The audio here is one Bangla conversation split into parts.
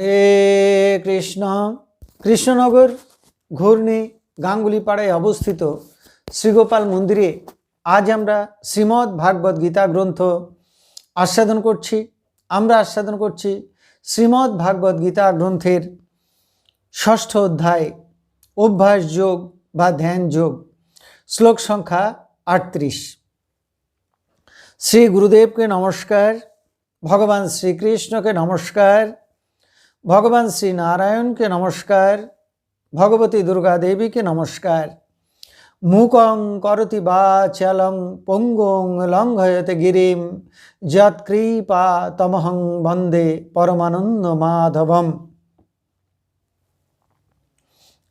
হে কৃষ্ণ, কৃষ্ণনগর ঘূর্ণি গাঙ্গুলিপাড়ায় অবস্থিত শ্রীগোপাল মন্দিরে আজ আমরা শ্রীমদ্ ভাগবত গীতা গ্রন্থ আস্বাদন করছি। আমরা আস্বাদন করছি শ্রীমদ্ ভাগবত গীতা গ্রন্থের ষষ্ঠ অধ্যায়, অভ্যাস যোগ বা ধ্যান যোগ, শ্লোক সংখ্যা আটত্রিশ। শ্রী গুরুদেবকে নমস্কার, ভগবান শ্রীকৃষ্ণকে নমস্কার ভগবান শ্রী নারায়ণকে নমস্কার, ভগবতী দুর্গা দেবীকে নমস্কার। মুকং করতি বা চলং পঙ্গং লঙ্ঘয়তে গিরিম যৎকৃপা তমহং বন্দে পরমানন্দ মাধবম।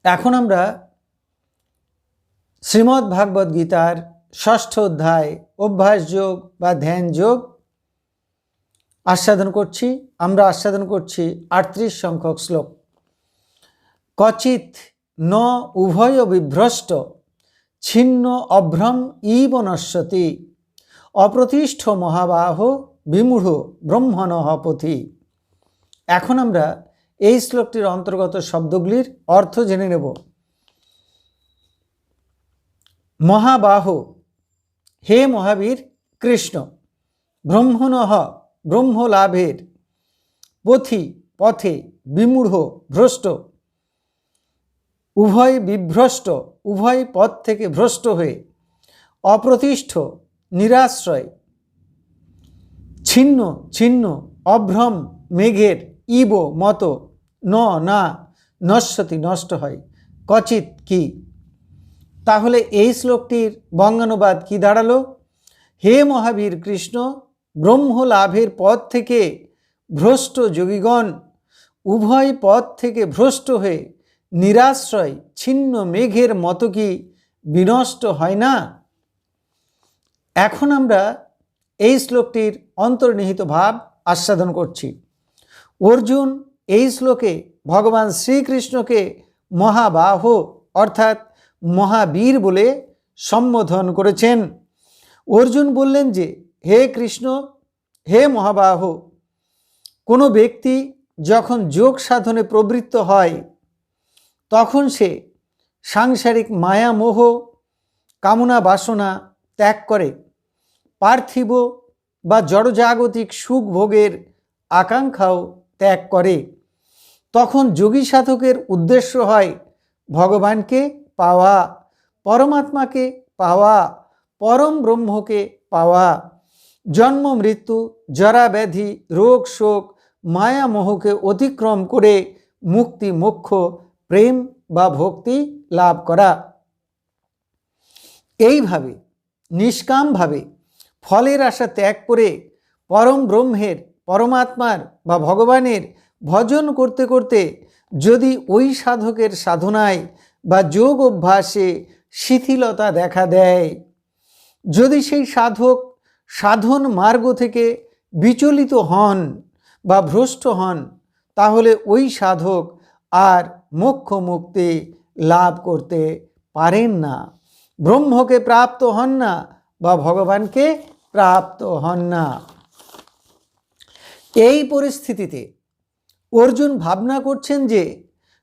এখন আমরা শ্রীমদ্ ভাগবত গীতার ষষ্ঠ অধ্যায়, অভ্যাস যোগ বা ধ্যান যোগ আস্বাদন করছি, আমরা আস্বাদন করছি আটত্রিশ সংখ্যক শ্লোক। কচিত ন উভয় বিভ্রষ্ট, ছিন্ন অভ্রম ইব নশ্যতি অপ্রতিষ্ঠ মহাবাহ বিমূঢ় ব্রহ্মণ পথি। এখন আমরা এই শ্লোকটির অন্তর্গত শব্দগুলির অর্থ জেনে নেব। মহাবাহ, হে মহাবীর কৃষ্ণ ব্রহ্মণঃ ব্রহ্মলাভের পথি, পথে বিমূঢ়, ভ্রষ্ট। উভয় বিভ্রষ্ট, উভয় পথ থেকে ভ্রষ্ট হয়ে অপ্রতিষ্ঠ, নিরাশ্রয়। ছিন্ন ছিন্ন, অভ্রম, মেঘের, ইব, মতো, ন, না, নশ্বতি নষ্ট হয়। কচিত কি? তাহলে এই শ্লোকটির বঙ্গানুবাদ কি দাঁড়াল? হে মহাবীর কৃষ্ণ ব্রহ্ম লাভের পথ থেকে ভ্রষ্ট যোগীগণ উভয় পথ থেকে ভ্রষ্ট হয়ে নিরাশ্রয়, ছিন্ন মেঘের মতো কি বিনষ্ট হয় না? এখন আমরা এই শ্লোকটির অন্তর্নিহিত ভাব আস্বাদন করছি। অর্জুন এই শ্লোকে ভগবান শ্রীকৃষ্ণকে মহাবাহ অর্থাৎ মহাবীর বলে সম্বোধন করেছেন। অর্জুন বললেন যে হে কৃষ্ণ, হে মহাবাহ, কোনো ব্যক্তি যখন যোগ সাধনে প্রবৃত্ত হয়, তখন সে সাংসারিক মায়া মোহ কামনা বাসনা ত্যাগ করে। পার্থিব বা জড়জাগতিক সুখ ভোগের আকাঙ্ক্ষাও ত্যাগ করে। তখন যোগী সাধকের উদ্দেশ্য হয় ভগবানকে পাওয়া, পরমাত্মাকে পাওয়া, পরম ব্রহ্মকে পাওয়া। জন্ম, মৃত্যু, জরা ব্যাধি, রোগ, শোক, মায়া মোহকে অতিক্রম করে মুক্তি, মোক্ষ, প্রেম বা ভক্তি লাভ করা। এইভাবে, নিষ্কামভাবে ফলের আশা ত্যাগ করে পরম ব্রহ্মের, পরমাত্মার বা ভগবানের ভজন করতে করতে যদি ওই সাধকের সাধনায় বা যোগ অভ্যাসে শিথিলতা দেখা দেয়, যদি সেই সাধক সাধন মার্গ থেকে বিচলিত হন বা ভ্রষ্ট হন, তাহলে ওই সাধক আর মোক্ষ মুক্তি লাভ করতে পারেন না। ব্রহ্মকে প্রাপ্ত হন না বা ভগবানকে প্রাপ্ত হন না। এই পরিস্থিতিতে অর্জুন ভাবনা করছেন যে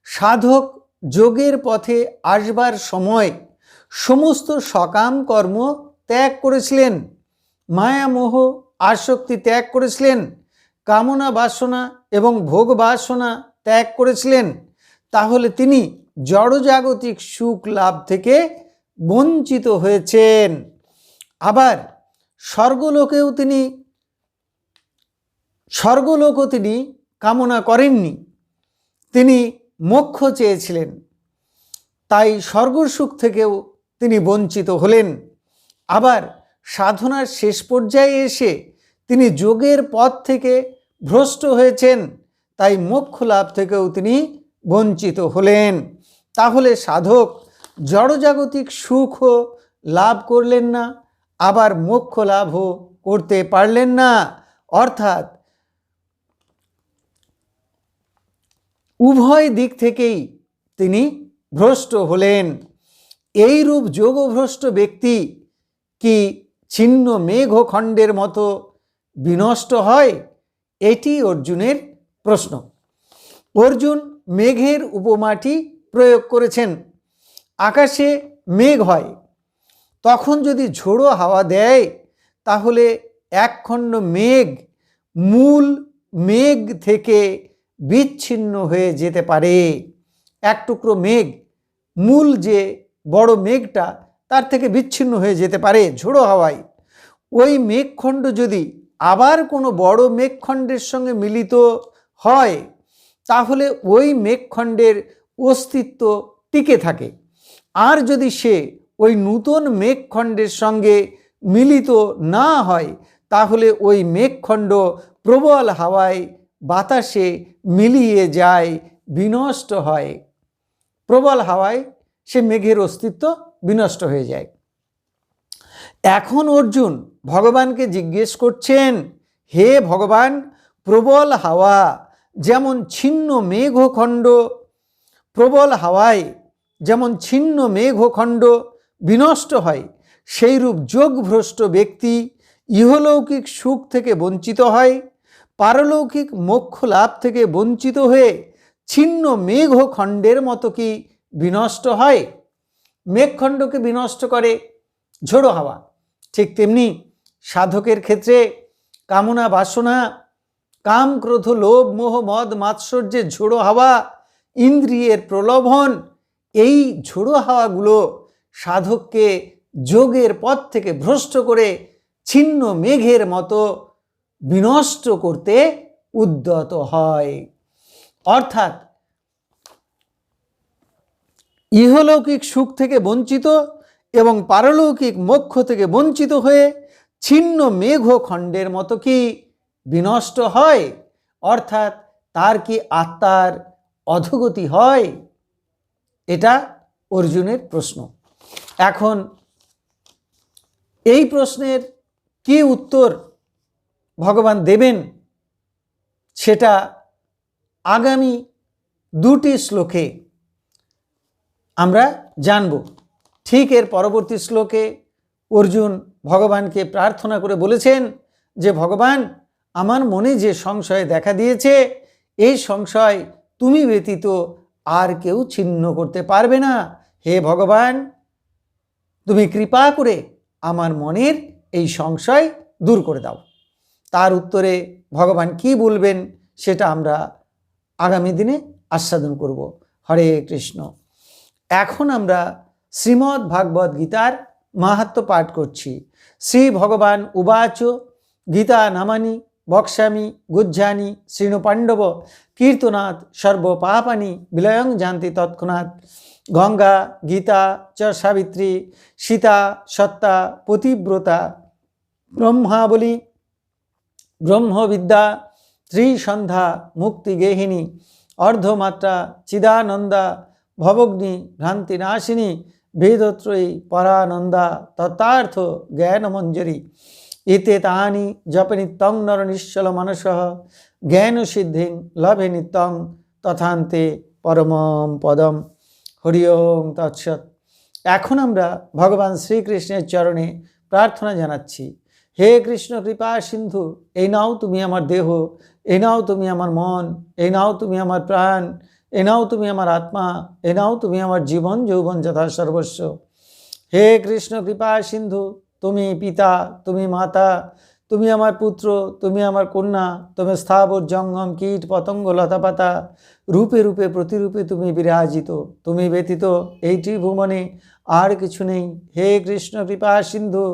সাধক যোগের পথে আসবার সময় সমস্ত সকাম কর্ম ত্যাগ করেছিলেন। মায়ামোহ আসক্তি ত্যাগ করেছিলেন, কামনা বাসনা এবং ভোগ বাসনা ত্যাগ করেছিলেন। তাহলে তিনি জড়জাগতিক সুখ লাভ থেকে বঞ্চিত হয়েছেন। আবার স্বর্গলোকেও তিনি, স্বর্গলোকও তিনি কামনা করেননি। তিনি মোক্ষ চেয়েছিলেন। তাই স্বর্গসুখ থেকেও তিনি বঞ্চিত হলেন। আবার সাধনার শেষ পর্যায়ে এসে তিনি যোগের পথ থেকে ভ্রষ্ট হয়েছেন, তাই মোক্ষ লাভ থেকেও তিনি বঞ্চিত হলেন। তাহলে সাধক জড়জাগতিক সুখও লাভ করলেন না, আবার মোক্ষ লাভও করতে পারলেন না। অর্থাৎ উভয় দিক থেকেই তিনি ভ্রষ্ট হলেন। এই রূপ যোগভ্রষ্ট ব্যক্তি কি ছিন্ন মেঘখণ্ডের মতো বিনষ্ট হয়? এটি অর্জুনের প্রশ্ন। অর্জুন মেঘের উপমাটি প্রয়োগ করেছেন। আকাশে মেঘ হয়। তখন যদি ঝোড়ো হাওয়া দেয়, তাহলে একখণ্ড মেঘ মূল মেঘ থেকে বিচ্ছিন্ন হয়ে যেতে পারে। এক টুকরো মেঘ, মূল যে বড় মেঘটা তার থেকে বিচ্ছিন্ন হয়ে যেতে পারে, ঝোড়ো হাওয়ায়। ওই মেঘখণ্ড যদি আবার কোনো বড় মেঘখণ্ডের সঙ্গে মিলিত হয়, তাহলে ওই মেঘখণ্ডের অস্তিত্ব টিকে থাকে। আর যদি সে ওই নূতন মেঘখণ্ডের সঙ্গে মিলিত না হয়, তাহলে ওই মেঘখণ্ড প্রবল হাওয়ায় বাতাসে মিলিয়ে যায়, বিনষ্ট হয়। প্রবল হাওয়ায় সে মেঘের অস্তিত্ব বিনষ্ট হয়ে যায়। এখন অর্জুন ভগবানকে জিজ্ঞেস করছেন, হে ভগবান, প্রবল হাওয়া, যেমন ছিন্ন মেঘখণ্ড, প্রবল হাওয়ায় যেমন ছিন্ন মেঘখণ্ড বিনষ্ট হয়, সেইরূপ যোগভ্রষ্ট ব্যক্তি ইহলৌকিক সুখ থেকে বঞ্চিত হয়, পারলৌকিক মোক্ষ লাভ থেকে বঞ্চিত হয়ে ছিন্ন মেঘখণ্ডের মতো কি বিনষ্ট হয়? মেঘখণ্ডকে বিনষ্ট করে ঝোড়ো হাওয়া। ঠিক তেমনি সাধকের ক্ষেত্রে কামনা বাসনা, কাম, ক্রোধ, লোভ, মোহ, মদ মাৎসর্যের ঝোড়ো হাওয়া, ইন্দ্রিয়ের প্রলোভন, এই ঝোড়ো হাওয়াগুলো সাধককে যোগের পথ থেকে ভ্রষ্ট করে ছিন্ন মেঘের মতো বিনষ্ট করতে উদ্যত হয়। অর্থাৎ ইহলৌকিক সুখ থেকে বঞ্চিত এবং পারলৌকিক মোক্ষ থেকে বঞ্চিত হয়ে ছিন্ন মেঘ খণ্ডের মতো কি বিনষ্ট হয়? অর্থাৎ তার কি আত্মার অধগতি হয়? এটা অর্জুনের প্রশ্ন। এখন এই প্রশ্নের কি উত্তর ভগবান দেবেন সেটা আগামী দুটি শ্লোকে আমরা জানব। ঠিক এর পরবর্তী শ্লোকে অর্জুন ভগবানকে প্রার্থনা করে বলেছেন যে, ভগবান, আমার মনে যে সংশয় দেখা দিয়েছে, এই সংশয় তুমি ব্যতীত আর কেউ ছিন্ন করতে পারবে না। হে ভগবান, তুমি কৃপা করে আমার মনের এই সংশয় দূর করে দাও। তার উত্তরে ভগবান কি বলবেন, সেটা আমরা আগামী দিনে আস্বাদন করব। হরে কৃষ্ণ। এখন আমরা শ্রীমদ্ ভাগবত গীতার মাহাত্ম পাঠ করছি। শ্রী ভগবান উবাচ, গীতা নামানি বক্সামি গুজ্জানি শ্রীণু পাণ্ডব কীর্তনাথ, সর্বপাপানি, বিলয়ং জানতি তৎক্ষণাৎ, গঙ্গা, গীতা, চ সাবিত্রী, সীতা, সত্তা, পতিব্রতা, ব্রহ্মাবলী, ব্রহ্মবিদ্যা, ত্রিসন্ধ্যা মুক্তিগেহিনী অর্ধমাত্রা, চিদানন্দা ভবগ্নি ভ্রান্তিনাশিনী বেদত্রয়ী পরানন্দা তত্ত্বার্থ জ্ঞানমঞ্জরি। এতে তাহানি জপে নিত্যং নর নিশ্চল মানস জ্ঞান সিদ্ধিং লভে নিত্যং তথান্তে পরমম পদম। হরি ওম তৎসৎ। এখন আমরা ভগবান শ্রীকৃষ্ণের চরণে প্রার্থনা জানাচ্ছি, হে কৃষ্ণ কৃপা সিন্ধু, এই নাও তুমি আমার দেহ, এই নাও তুমি আমার মন, এই নাও তুমি আমার প্রাণ এ নাও তুমি আমার আত্মা এ নাও তুমি আমার জীবন, যৌবন যথা সর্বস্ব। হে কৃষ্ণ কৃপা সিন্ধু, তুমি পিতা, তুমি মাতা, তুমি আমার পুত্র, তুমি আমার কন্যা, তুমি স্থাবর জঙ্গম, কীট, পতঙ্গ, লতাপাতা, রূপে রূপে, প্রতিরূপে তুমি বিরাজিত, তুমি ব্যতীত এই ত্রিভুবনে আর কিছু নেই। হে কৃষ্ণ কৃপা সিন্ধু,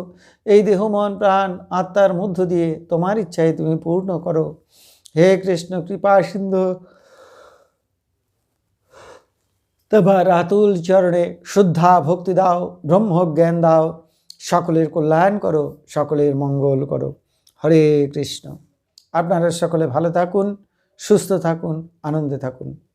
এই দেহ, মন, প্রাণ, আত্মার মধ্য দিয়ে তোমার ইচ্ছায় তুমি পূর্ণ করো। হে কৃষ্ণ কৃপা সিন্ধু তোমার আতুল চরণে শুদ্ধা ভক্তি দাও ব্রহ্ম জ্ঞান দাও, সকলের কল্যাণ করো, সকলের মঙ্গল করো। হরে কৃষ্ণ। আপনারা সকলে ভালো থাকুন, সুস্থ থাকুন, আনন্দে থাকুন।